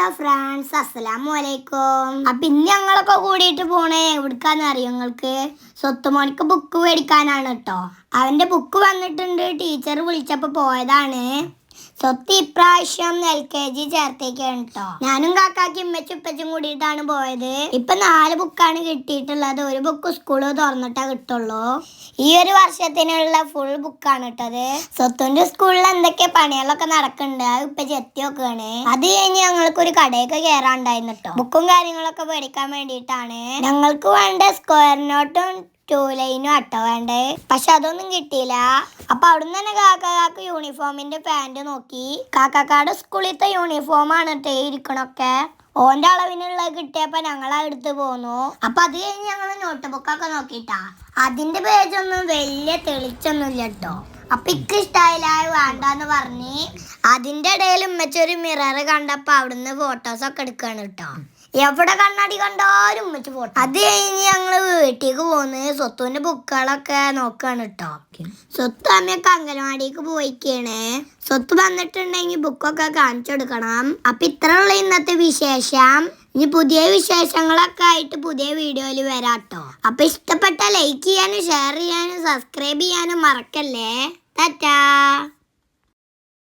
Hello friends അസ്സലാമു അലൈക്കും അപ്പൊ ഇന്ന് ഞങ്ങളൊക്കെ കൂടിയിട്ട് പോണേ. എവിടുക്കാന്ന് അറിയോ നിങ്ങൾക്ക് സ്വത്തുമോനിക്ക് ബുക്ക് മേടിക്കാനാണ് കേട്ടോ അവന്റെ ബുക്ക് വന്നിട്ടുണ്ട്. ടീച്ചർ വിളിച്ചപ്പോൾ പോയതാണ്. സ്വത്ത് ഇപ്രാവശ്യം എൽ കെ ജി ചേർത്തേക്കാണ് കേട്ടോ ഞാനും കാക്കാക്കും ഉമ്മച്ചും ഉപ്പച്ചും കൂടിയിട്ടാണ് പോയത്. ഇപ്പൊ നാല് ബുക്കാണ് കിട്ടിയിട്ടുള്ളത്. ഒരു ബുക്ക് സ്കൂൾ തുറന്നിട്ടാ കിട്ടുള്ളൂ. ഈ ഒരു വർഷത്തിനുള്ള ഫുൾ ബുക്കാണ് ഇട്ടത് സ്വത്തുന്റെ സ്കൂളിൽ എന്തൊക്കെ പണികളൊക്കെ നടക്കുന്നുണ്ട് അത് ഇപ്പൊ ചെത്തി നോക്കുകയാണ് അത് കഴിഞ്ഞ് ഞങ്ങൾക്ക് ഒരു കടയൊക്കെ കയറാണ്ടായിരുന്നു കേട്ടോ ബുക്കും കാര്യങ്ങളൊക്കെ മേടിക്കാൻ വേണ്ടിയിട്ടാണ്. ഞങ്ങൾക്ക് വേണ്ട സ്ക്വയർ നോട്ടും ടൂ അട്ടോ വേണ്ടേ? പക്ഷെ അതൊന്നും കിട്ടിയില്ല. അപ്പൊ അവിടുന്ന് തന്നെ കാക്ക കാക്ക യൂണിഫോമിന്റെ പാന്റ് നോക്കി. കാക്കാക്കാട് സ്കൂളിലത്തെ യൂണിഫോം ആണ് കേട്ടോ ഇരിക്കണൊക്കെ. ഓന്റെ അളവിനുള്ള കിട്ടിയപ്പോ ഞങ്ങൾ എടുത്ത് പോന്നു. അപ്പൊ അത് കഴിഞ്ഞ് ഞങ്ങൾ നോട്ട് ബുക്കൊക്കെ നോക്കിട്ടാ. അതിന്റെ പേജൊന്നും വലിയ തെളിച്ചൊന്നുമില്ല കേട്ടോ അപ്പൊ ഇക്ക് ഇഷ്ടായില്ല വേണ്ടെന്ന് പറഞ്ഞ് അതിന്റെ ഇടയിൽ ഉമ്മച്ചൊരു മിറർ കണ്ടപ്പോ അവിടുന്ന് ഫോട്ടോസ് ഒക്കെ എടുക്കാണ് കേട്ടോ എവിടെ കണ്ണാടി കണ്ടാലും ഉമ്മച്ച് ഫോട്ടോ അത് കഴിഞ്ഞ് ഞങ്ങൾ വീട്ടിലേക്ക് പോന്ന് സ്വത്തുവിന്റെ ബുക്കുകളൊക്കെ നോക്കാണ് കേട്ടോ സ്വത്ത് അമ്മയൊക്കെ അംഗനവാടിക്ക് പോയിക്കാണ്. സ്വത്ത് വന്നിട്ടുണ്ടെങ്കിൽ ബുക്കൊക്കെ കാണിച്ചു കൊടുക്കണം. അപ്പൊ ഇത്ര ഉള്ള ഇന്നത്തെ വിശേഷം. ഇനി പുതിയ വിശേഷങ്ങളൊക്കെ ആയിട്ട് പുതിയ വീഡിയോയിൽ വരാട്ടോ അപ്പൊ ഇഷ്ടപ്പെട്ട ലൈക്ക് ചെയ്യാനും ഷെയർ ചെയ്യാനും സബ്സ്ക്രൈബ് ചെയ്യാനും മറക്കല്ലേ. ടാറ്റാ.